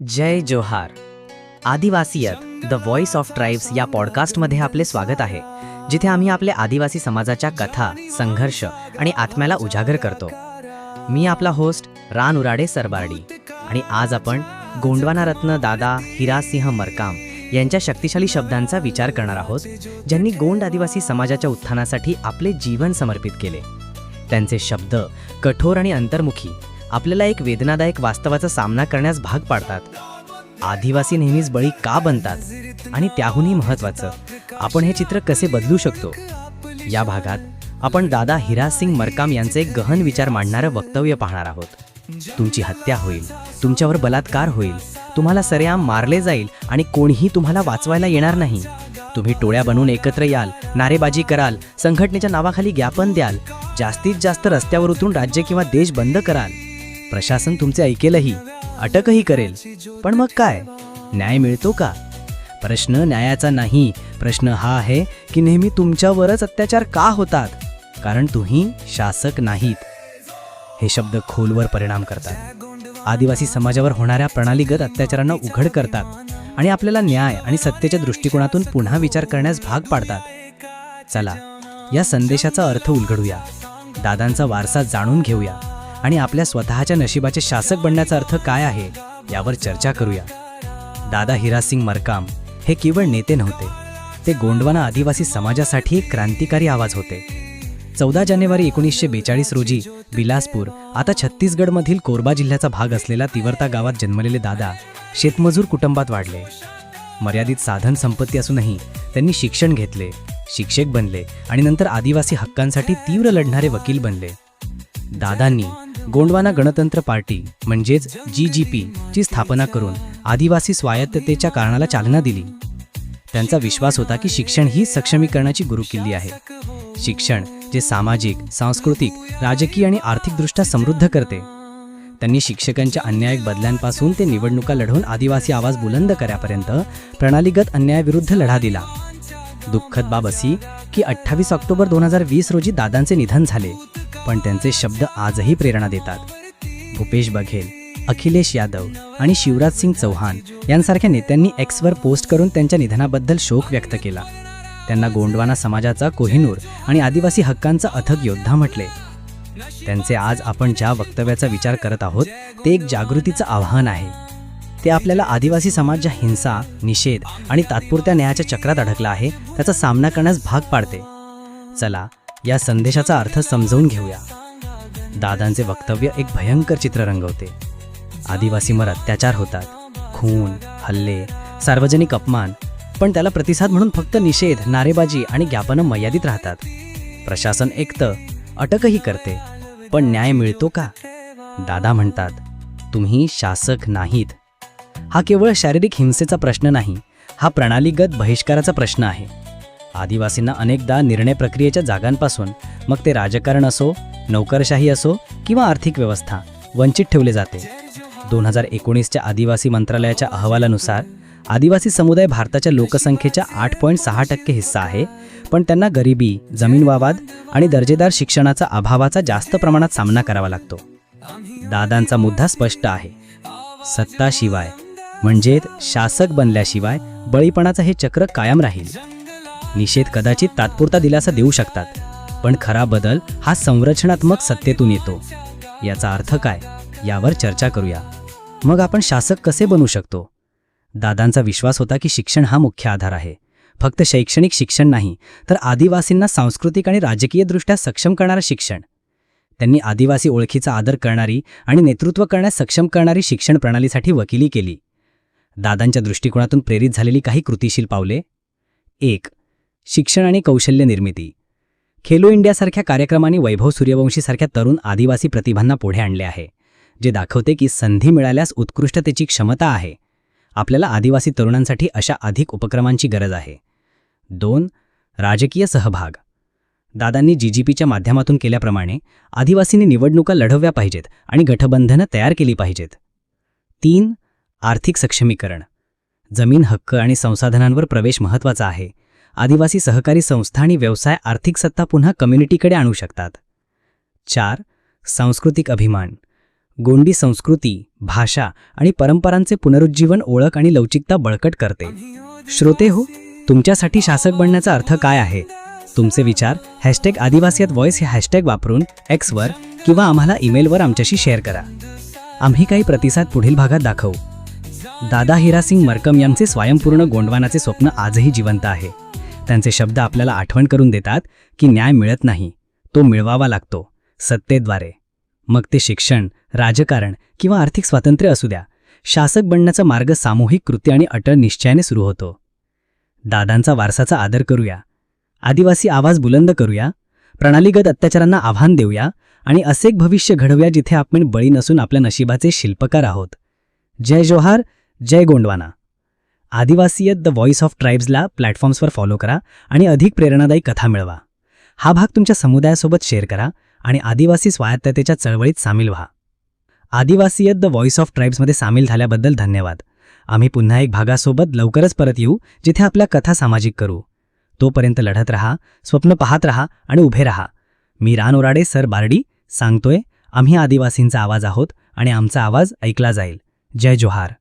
जय जोहार. Adivasiyat the voice of tribes या पॉडकास्टमध्ये आपले स्वागत आहे जिथे आम्ही आपल्या आदिवासी समाजाच्या कथा संघर्ष आणि आत्म्याला उजागर करतो. मी आपला होस्ट रान उराडे सरबार्डी आणि आज आपण गोंडवाना रत्न दादा हिरासिंह मरकाम यांच्या शक्तिशाली शब्दांचा विचार करणार आहोत ज्यांनी गोंड आदिवासी समाजाच्या उत्थानासाठी आपले जीवन समर्पित केले. त्यांचे शब्द कठोर आणि अंतर्मुखी आपल्याला एक वेदनादायक वास्तवाचा सामना करण्यास भाग पाडतात. आदिवासी नेहमीच बळी का बनतात? आणि त्याहूनही महत्त्वाचं आपण हे चित्र कसे बदलू शकतो? या भागात आपण दादा हिरासिंग मरकाम यांचे एक गहन विचार मांडणारं वक्तव्य पाहणार आहोत. तुमची हत्या होईल तुमच्यावर बलात्कार होईल तुम्हाला सरेआम मारले जाईल आणि कोणीही तुम्हाला वाचवायला येणार नाही. तुम्ही टोळ्या बनवून एकत्र याल नारेबाजी कराल संघटनेच्या नावाखाली ज्ञापन द्याल जास्तीत जास्त रस्त्यावर उतरून राज्य किंवा देश बंद कराल. प्रशासन तुमचे ऐकेलही अटकही करेल. पण मग काय? न्याय मिळतो का? प्रश्न न्यायाचा नाही. प्रश्न हा आहे की नेहमी तुमच्यावरच अत्याचार का होतात? कारण तुम्ही शासक नाहीत. हे शब्द खोलवर परिणाम करतात. आदिवासी समाजावर होणाऱ्या प्रणालीगत अत्याचारांना उघड करतात आणि आपल्याला न्याय आणि सत्तेच्या दृष्टिकोनातून पुन्हा विचार करण्यास भाग पाडतात. चला या संदेशाचा अर्थ उलगडूया. दादांचा वारसा जाणून घेऊया. आणि आपल्या स्वतःच्या नशिबाचे शासक बनण्याचा अर्थ काय आहे यावर चर्चा करूया. दादा हिरासिंग मरकाम हे केवळ नेते नव्हते ते गोंडवाना आदिवासी समाजासाठी एक क्रांतिकारी आवाज होते. चौदा जानेवारी एकोणीसशे बेचाळीस रोजी बिलासपूर आता छत्तीसगडमधील कोरबा जिल्ह्याचा भाग असलेला तिवर्ता गावात जन्मलेले दादा शेतमजूर कुटुंबात वाढले. मर्यादित साधन संपत्ती असूनही त्यांनी शिक्षण घेतले शिक्षक बनले आणि नंतर आदिवासी हक्कांसाठी तीव्र लढणारे वकील बनले. दादांनी गोंडवाना गणतंत्र पार्टी म्हणजेच जी जी पी ची स्थापना करून आदिवासी स्वायत्ततेच्या कारणाला चालना दिली. त्यांचा विश्वास होता की शिक्षण ही सक्षमीकरणाची गुरुकिल्ली आहे. शिक्षण जे सामाजिक सांस्कृतिक राजकीय आणि आर्थिकदृष्ट्या समृद्ध करते. त्यांनी शिक्षकांच्या अन्यायक बदल्यांपासून ते निवडणुका लढवून आदिवासी आवाज बुलंद करापर्यंत प्रणालीगत अन्यायाविरुद्ध लढा दिला. दुःखद बाब अशी की अठ्ठावीस ऑक्टोबर दोन हजार वीस रोजी दादांचे निधन झाले. पण त्यांचे शब्द आजही प्रेरणा देतात. भूपेश बघेल अखिलेश यादव आणि शिवराज सिंग चौहान यांसारख्या नेत्यांनी एक्सवर पोस्ट करून त्यांच्या निधनाबद्दल शोक व्यक्त केला. त्यांना गोंडवाना समाजाचा कोहिनूर आणि आदिवासी हक्कांचा अथक योद्धा म्हटले. त्यांचे आज आपण ज्या वक्तव्याचा विचार करत आहोत ते एक जागृतीचं आव्हान आहे. ते आपल्याला आदिवासी समाज ज्या हिंसा निषेध आणि तात्पुरत्या न्यायाच्या चक्रात अडकला आहे त्याचा सामना करण्यास भाग पाडते. चला या संदेशाचा अर्थ समजवून घेऊया. दादांचे वक्तव्य एक भयंकर चित्र रंगवते. आदिवासींवर अत्याचार होतात. खून हल्ले सार्वजनिक अपमान पण त्याला प्रतिसाद म्हणून फक्त निषेध नारेबाजी आणि ज्ञापनं मर्यादित राहतात. प्रशासन एकतं अटकही करते. पण न्याय मिळतो का? दादा म्हणतात तुम्ही शासक नाहीत. हा केवळ शारीरिक हिंसेचा प्रश्न नाही हा प्रणालीगत बहिष्काराचा प्रश्न आहे. आदिवासींना अनेकदा निर्णय प्रक्रियेच्या जागांपासून मग ते राजकारण असो नोकरशाही असो किंवा आर्थिक व्यवस्था वंचित ठेवले जाते. दोन हजार एकोणीसच्या आदिवासी मंत्रालयाच्या अहवालानुसार आदिवासी समुदाय भारताच्या लोकसंख्येच्या आठ पॉईंट सहा टक्के हिस्सा आहे पण त्यांना गरिबी जमीनवावाद आणि दर्जेदार शिक्षणाचा अभावाचा जास्त प्रमाणात सामना करावा लागतो. दादांचा मुद्दा स्पष्ट आहे. सत्ताशिवाय म्हणजेच शासक बनल्याशिवाय बळीपणाचं हे चक्र कायम राहील. निषेध कदाचित तात्पुरता दिलासा देऊ शकतात. पण खरा बदल हा संरचनात्मक सत्तेतून येतो. याचा अर्थ काय? यावर चर्चा करूया. मग आपण शासक कसे बनू शकतो? दादांचा विश्वास होता की शिक्षण हा मुख्य आधार आहे. फक्त शैक्षणिक शिक्षण नाही तर आदिवासींना सांस्कृतिक आणि राजकीयदृष्ट्या सक्षम करणारं शिक्षण. त्यांनी आदिवासी ओळखीचा आदर करणारी आणि नेतृत्व करण्यास सक्षम करणारी शिक्षण प्रणालीसाठी वकिली केली. दादांच्या दृष्टिकोनातून प्रेरित झालेली काही कृतिशील पावले? एक शिक्षण आणि कौशल्य निर्मिती. खेलो इंडियासारख्या कार्यक्रमांनी वैभव सूर्यवंशीसारख्या तरुण आदिवासी प्रतिभांना पुढे आणले आहे जे दाखवते की संधी मिळाल्यास उत्कृष्टतेची क्षमता आहे. आपल्याला आदिवासी तरुणांसाठी अशा अधिक उपक्रमांची गरज आहे. दोन राजकीय सहभाग. दादांनी जीजीपीच्या माध्यमातून केल्याप्रमाणे आदिवासींनी निवडणुका लढवल्या पाहिजेत आणि गठबंधनं तयार केली पाहिजेत. तीन आर्थिक सक्षमीकरण. जमीन हक्क आणि संसाधनांवर प्रवेश महत्त्वाचा आहे. आदिवासी सहकारी संस्था आणि व्यवसाय आर्थिक सत्ता पुन्हा कम्युनिटीकडे आणू शकतात. चार सांस्कृतिक अभिमान. गोंडी संस्कृती भाषा आणि परंपरांचे पुनरुज्जीवन ओळख आणि लवचिकता बळकट करते. श्रोते हो तुमच्यासाठी शासक बनण्याचा अर्थ काय आहे? तुमचे विचार हॅशटॅग आदिवासीयात व्हॉइस हे हॅशटॅग वापरून एक्सवर किंवा आम्हाला ईमेलवर आमच्याशी शेअर करा. आम्ही काही प्रतिसाद पुढील भागात दाखवू. दादा हिरासिंग मरकम यांचे स्वयंपूर्ण गोंडवानाचे स्वप्न आजही जिवंत आहे. त्यांचे शब्द आपल्याला आठवण करून देतात की न्याय मिळत नाही. तो मिळवावा लागतो. सत्तेद्वारे. मग ते शिक्षण राजकारण किंवा आर्थिक स्वातंत्र्य असू द्या. शासक बनण्याचा मार्ग सामूहिक कृती आणि अटळ निश्चयाने सुरू होतो. दादांचा वारसाचा आदर करूया. आदिवासी आवाज बुलंद करूया. प्रणालीगत अत्याचारांना आव्हान देऊया. आणि असे एक भविष्य घडवूया जिथे आपण बळी नसून आपल्या नशिबाचे शिल्पकार आहोत. जय जोहार जय Gondwana. Adivasiyat the voice of ट्राईब्सला प्लॅटफॉर्म्सवर फॉलो करा आणि अधिक प्रेरणादायी कथा मिळवा. हा भाग तुमच्या समुदायासोबत शेअर करा आणि आदिवासी स्वायत्ततेच्या चळवळीत सामील व्हा. आदिवासीयत द व्हॉइस ऑफ ट्राईब्समध्ये सामील झाल्याबद्दल धन्यवाद. आम्ही पुन्हा एक भागासोबत लवकरच परत येऊ जिथे आपल्या कथा सामाजिक करू. तोपर्यंत लढत रहा स्वप्न पाहत रहा आणि उभे रहा. मी रान ओराडे सर बारडी सांगतोय आम्ही आदिवासींचा आवाज आहोत आणि आमचा आवाज ऐकला जाईल. जय जोहार.